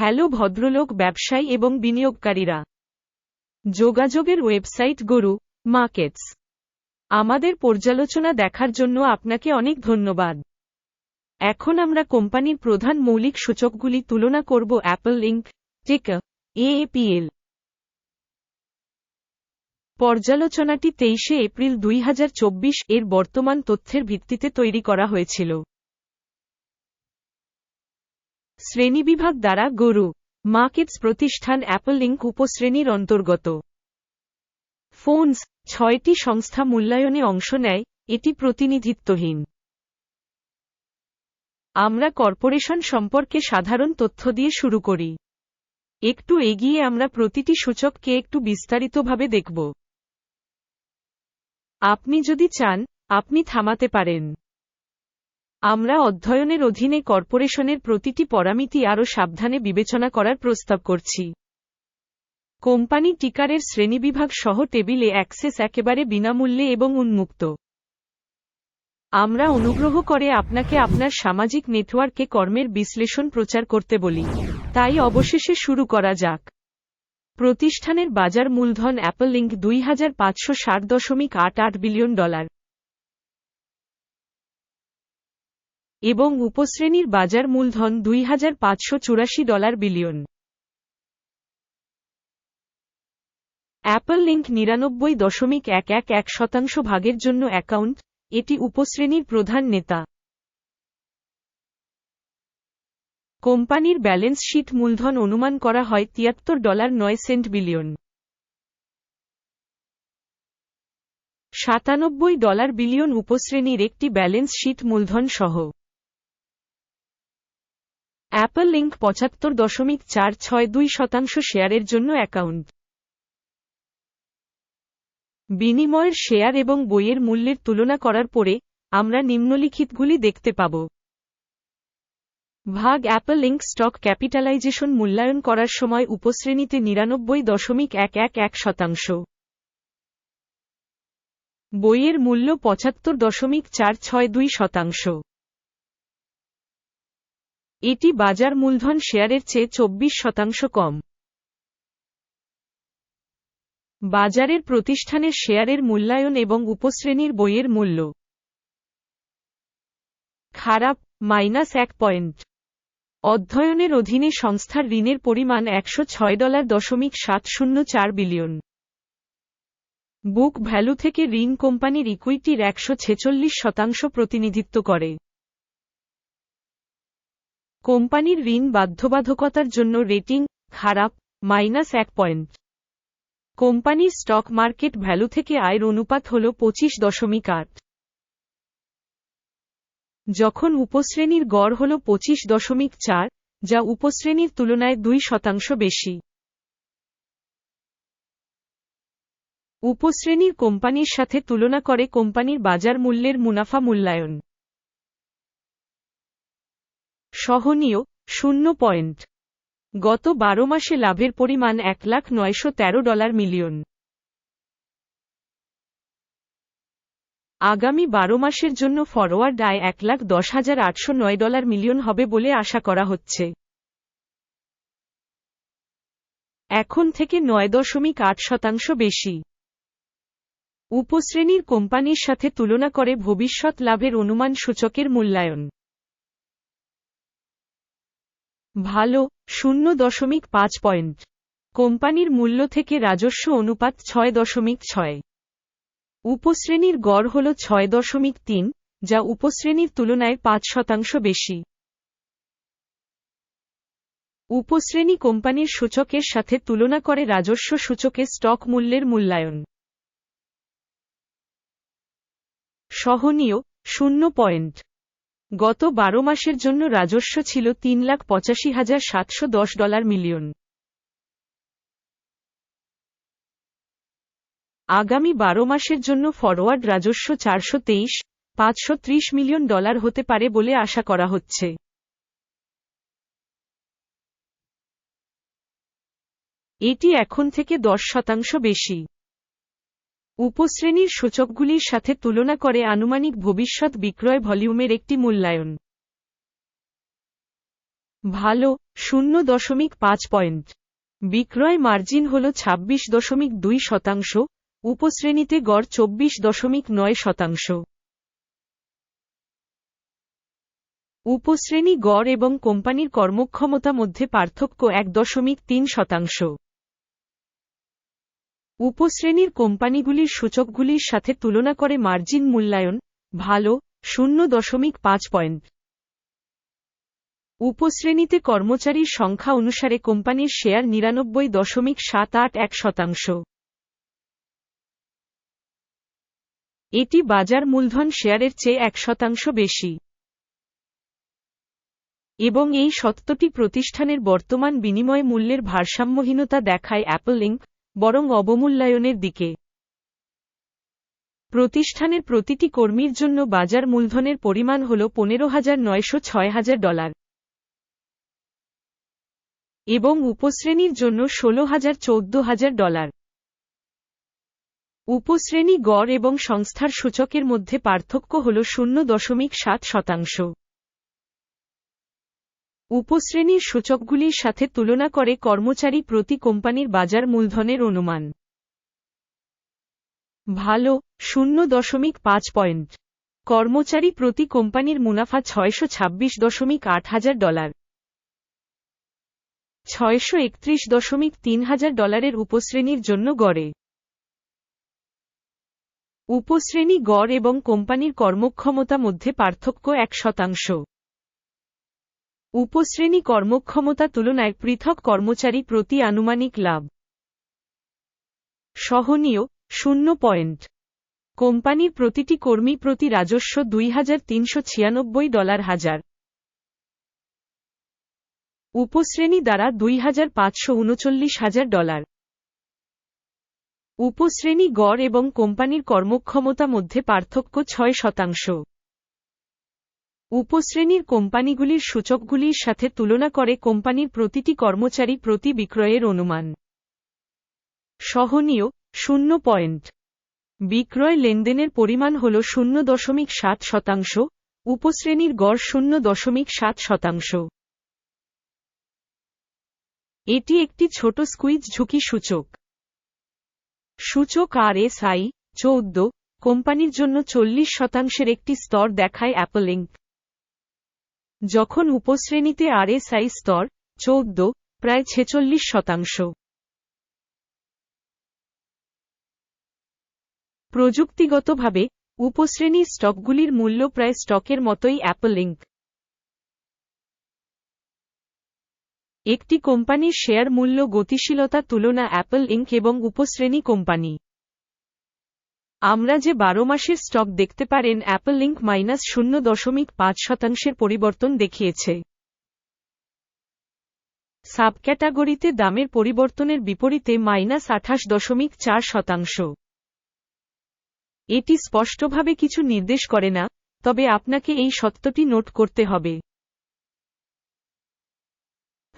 Hello ভদ্রলোক ব্যবসায়ী এবং বিনিয়োগকারীরা। যোগাযোগের ওয়েবসাইট গরু, মার্কেটস। আমাদের পর্যালোচনা দেখার জন্য আপনাকে অনেক ধন্যবাদ। এখন আমরা কোম্পানির প্রধান মৌলিক সূচকগুলি তুলনা করব অ্যাপল ইঙ্ক টিকা এএপিএল পর্যালোচনাটি তেইশে এপ্রিল দুই হাজার চব্বিশ এর বর্তমান তথ্যের ভিত্তিতে তৈরি করা হয়েছিল। শ্রেণীবিভাগ দ্বারা গরু, মার্কেটস প্রতিষ্ঠান অ্যাপল ইঙ্ক উপশ্রেণীর অন্তর্গত। ফোনস, ছয়টি সংস্থা মূল্যায়নে অংশ নেয়, এটি প্রতিনিধিত্বহীন। আমরা কর্পোরেশন সম্পর্কে সাধারণ তথ্য দিয়ে শুরু করি। একটু এগিয়ে আমরা প্রতিটি সূচককে একটু বিস্তারিতভাবে দেখব। আপনি যদি চান, আপনি থামাতে পারেন। আমরা অধ্যয়নের অধীনে কর্পোরেশনের প্রতিটি পরামিতি আরও সাবধানে বিবেচনা করার প্রস্তাব করছি। কোম্পানি টিকারের শ্রেণীবিভাগ সহ টেবিলে অ্যাক্সেস একেবারে বিনামূল্যে এবং উন্মুক্ত। আমরা অনুগ্রহ করে আপনাকে আপনার সামাজিক নেটওয়ার্কে কর্মের বিশ্লেষণ প্রচার করতে বলি। তাই অবশেষে শুরু করা যাক। প্রতিষ্ঠানের বাজার মূলধন অ্যাপল লিঙ্ক দুই হাজার পাঁচশো ষাট দশমিক আট আট বিলিয়ন ডলার। এবং উপশ্রেণীর বাজার মূলধন দুই হাজার পাঁচশো চুরাশি ডলার বিলিয়ন। অ্যাপল লিঙ্ক নিরানব্বই দশমিক এক এক এক শতাংশ ভাগের জন্য অ্যাকাউন্ট, এটি উপশ্রেণীর প্রধান নেতা। কোম্পানির ব্যালেন্স শিট মূলধন অনুমান করা হয় তিয়াত্তর ডলার নয় সেন্ট বিলিয়ন। সাতানব্বই ডলার বিলিয়ন উপশ্রেণীর একটি ব্যালেন্স শিট মূলধন সহ অ্যাপল লিঙ্ক পঁচাত্তর দশমিক চার ছয় দুই শতাংশ শেয়ারের জন্য অ্যাকাউন্ট। বিনিময়ের শেয়ার এবং বইয়ের মূল্যের তুলনা করার পরে, আমরা নিম্নলিখিতগুলি দেখতে পাব। ভাগ অ্যাপল লিঙ্ক স্টক ক্যাপিটালাইজেশন মূল্যায়ন করার সময় উপশ্রেণীতে নিরানব্বই দশমিক এক এক এক শতাংশ। বইয়ের মূল্য পঁচাত্তর দশমিক চার ছয় দুই শতাংশ। এটি বাজার মূলধন শেয়ারের চেয়ে চব্বিশ শতাংশ কম। বাজারের প্রতিষ্ঠানের শেয়ারের মূল্যায়ন এবং উপশ্রেণীর বইয়ের মূল্য। খারাপ, মাইনাস এক পয়েন্ট। অধ্যয়নের অধীনে সংস্থার ঋণের পরিমাণ একশো ছয় ডলার দশমিক সাত শূন্য চার বিলিয়ন। বুক ভ্যালু থেকে ঋণ কোম্পানির ইকুইটির একশো ছেচল্লিশ শতাংশ প্রতিনিধিত্ব করে। কোম্পানির ঋণ বাধ্যবাধকতার জন্য রেটিং খারাপ, মাইনাস এক পয়েন্ট। কোম্পানির স্টক মার্কেট ভ্যালু থেকে আয়ের অনুপাত হল পঁচিশ দশমিক আট। যখন উপশ্রেণীর গড় হল পঁচিশ দশমিক চার, যা উপশ্রেণীর তুলনায় দুই শতাংশ বেশি। উপশ্রেণীর কোম্পানির সাথে তুলনা করে কোম্পানির বাজার মূল্যের মুনাফা মূল্যায়ন। সহনীয়, শূন্য পয়েন্ট। গত বারো মাসে লাভের পরিমাণ এক লাখ নয়শো তেরো ডলার মিলিয়ন। আগামী বারো মাসের জন্য ফরওয়ার্ড আয় এক লাখ দশ হাজার আটশো নয় ডলার মিলিয়ন হবে বলে আশা করা হচ্ছে। এখন থেকে নয় দশমিক আট শতাংশ বেশি। উপশ্রেণীর কোম্পানির সাথে তুলনা করে ভবিষ্যৎ লাভের অনুমান সূচকের মূল্যায়ন। ভালো, শূন্য দশমিক পাঁচ পয়েন্ট। কোম্পানির মূল্য থেকে রাজস্ব অনুপাত ছয় দশমিক ছয়। উপশ্রেণীর গড় হল ছয় দশমিক তিন, যা উপশ্রেণীর তুলনায় পাঁচ শতাংশ বেশি। উপশ্রেণী কোম্পানির সূচকের সাথে তুলনা করে রাজস্ব সূচকে স্টক মূল্যের মূল্যায়ন। সহনীয়, শূন্য পয়েন্ট। গত বারো মাসের জন্য রাজস্ব ছিল তিন লাখ পঁচাশি হাজার সাতশো দশ ডলার মিলিয়ন। আগামী বারো মাসের জন্য ফরওয়ার্ড রাজস্ব চারশো তেইশ, পাঁচশো ত্রিশ মিলিয়ন ডলার হতে পারে বলে আশা করা হচ্ছে। এটি এখন থেকে দশ শতাংশ বেশি। উপশ্রেণীর সূচকগুলির সাথে তুলনা করে আনুমানিক ভবিষ্যৎ বিক্রয় ভলিউমের একটি মূল্যায়ন। ভালো, শূন্য দশমিক পাঁচ পয়েন্ট। বিক্রয় মার্জিন হল ছাব্বিশ দশমিক দুই শতাংশ, উপশ্রেণীতে গড় চব্বিশ দশমিক নয় শতাংশ। উপশ্রেণী গড় এবং কোম্পানির কর্মক্ষমতা মধ্যে পার্থক্য এক দশমিক তিন শতাংশ। উপশ্রেণীর কোম্পানিগুলির সূচকগুলির সাথে তুলনা করে মার্জিন মূল্যায়ন, ভালো, শূন্য দশমিক পাঁচ পয়েন্ট। উপশ্রেণীতে কর্মচারীর সংখ্যা অনুসারে কোম্পানির শেয়ার নিরানব্বই দশমিক সাত আট এক শতাংশ। এটি বাজার মূলধন শেয়ারের চেয়ে এক শতাংশ বেশি। এবং এই সত্যটি প্রতিষ্ঠানের বর্তমান বিনিময় মূল্যের ভারসাম্যহীনতা দেখায় অ্যাপল ইঙ্ক বরং অবমূল্যায়নের দিকে। প্রতিষ্ঠানের প্রতিটি কর্মীর জন্য বাজার মূলধনের পরিমাণ হল পনেরো হাজার নয়শো ছয় হাজার ডলার। এবং উপশ্রেণীর জন্য ষোলো হাজার চৌদ্দ হাজার ডলার। উপশ্রেণী গড় এবং সংস্থার সূচকের মধ্যে পার্থক্য হল শূন্য দশমিক সাত শতাংশ। উপশ্রেণীর সূচকগুলির সাথে তুলনা করে কর্মচারী প্রতি কোম্পানির বাজার মূলধনের অনুমান। ভালো, শূন্য দশমিক পাঁচ পয়েন্ট। কর্মচারী প্রতি কোম্পানির মুনাফা ছয়শো ছাব্বিশ দশমিক আট হাজার ডলার। ছয়শো একত্রিশ দশমিক তিন হাজার ডলারের উপশ্রেণীর জন্য গড়ে। উপশ্রেণী গড় এবং কোম্পানির কর্মক্ষমতা মধ্যে পার্থক্য এক শতাংশ। উপশ্রেণী কর্মক্ষমতা তুলনায় পৃথক কর্মচারী প্রতি আনুমানিক লাভ। সহনীয়, শূন্য পয়েন্ট। কোম্পানির প্রতিটি কর্মী প্রতি রাজস্ব দুই হাজার তিনশো ছিয়ানব্বই ডলার হাজার। উপশ্রেণী দ্বারা দুই হাজার ডলার। উপশ্রেণী গড় এবং কোম্পানির কর্মক্ষমতা মধ্যে পার্থক্য ছয় শতাংশ। উপশ্রেণীর কোম্পানিগুলির সূচকগুলির সাথে তুলনা করে কোম্পানির প্রতিটি কর্মচারী প্রতি বিক্রয়ের অনুমান। সহনীয়, শূন্য পয়েন্ট। বিক্রয় লেনদেনের পরিমাণ হল শূন্য দশমিক সাত শতাংশ, উপশ্রেণীর গড় শূন্য দশমিক সাত শতাংশ। এটি একটি ছোট স্কুইজ ঝুঁকি সূচক। সূচক আর এস আই চৌদ্দ, কোম্পানির জন্য চল্লিশ শতাংশের একটি স্তর দেখায় অ্যাপল ইঙ্ক যখন উপশ্রেণীতে আরএসআই স্তর, চৌদ্দ, প্রায় ছেচল্লিশ শতাংশ। প্রযুক্তিগতভাবে উপশ্রেণীর স্টকগুলির মূল্য প্রায় স্টকের মতোই অ্যাপল ইঙ্ক একটি কোম্পানির শেয়ার মূল্য গতিশীলতা তুলনা অ্যাপল ইঙ্ক এবং উপশ্রেণী কোম্পানি। আমরা যে বারো মাসের স্টক দেখতে পারেন, অ্যাপল লিঙ্ক মাইনাস শূন্য দশমিক পাঁচ শতাংশের পরিবর্তন দেখিয়েছে। সাবক্যাটাগরিতে দামের পরিবর্তনের বিপরীতে মাইনাস আঠাশ দশমিক চার শতাংশ। এটি স্পষ্টভাবে কিছু নির্দেশ করে না, তবে আপনাকে এই সত্যটি নোট করতে হবে।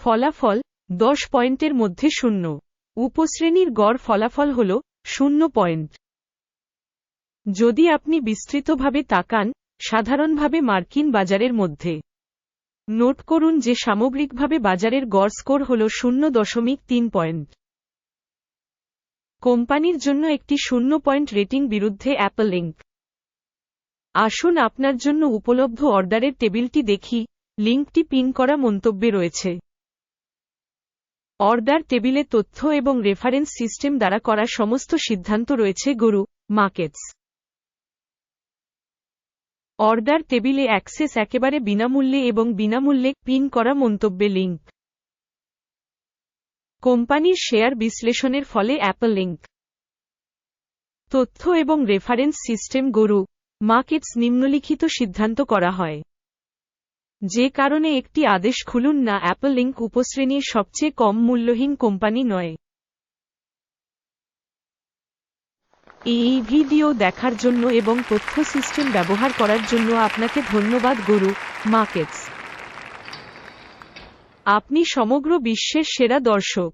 ফলাফল দশ পয়েন্টের মধ্যে শূন্য। উপশ্রেণীর গড় ফলাফল হল শূন্য পয়েন্ট। যদি আপনি বিস্তৃতভাবে তাকান, সাধারণভাবে মার্কিন বাজারের মধ্যে। নোট করুন যে সামগ্রিকভাবে বাজারের গড় স্কোর হল শূন্য দশমিক তিন পয়েন্ট। কোম্পানির জন্য একটি শূন্য পয়েন্ট রেটিং বিরুদ্ধে অ্যাপল লিঙ্ক আসুন আপনার জন্য উপলব্ধ অর্ডারের টেবিলটি দেখি, লিঙ্কটি পিন করা মন্তব্যে রয়েছে। অর্ডার টেবিলে তথ্য এবং রেফারেন্স সিস্টেম দ্বারা করা সমস্ত সিদ্ধান্ত রয়েছে, গরু, মার্কেটস। অর্ডার টেবিলে অ্যাক্সেস একেবারে বিনামূল্যে এবং বিনামূল্যে পিন করা মন্তব্যে লিঙ্ক কোম্পানির শেয়ার বিশ্লেষণের ফলে অ্যাপল লিঙ্ক তথ্য এবং রেফারেন্স সিস্টেম গরু, মার্কেটস নিম্নলিখিত সিদ্ধান্ত করা হয়। যে কারণে একটি আদেশ খুলুন না, অ্যাপল লিঙ্ক উপশ্রেণীর সবচেয়ে কম মূল্যহীন কোম্পানি নয়। এই ভিডিও দেখার জন্য এবং তথ্য সিস্টেম ব্যবহার করার জন্য আপনাকে ধন্যবাদ, গুরু মার্কেটস আপনি সমগ্র বিশ্বের সেরা দর্শক।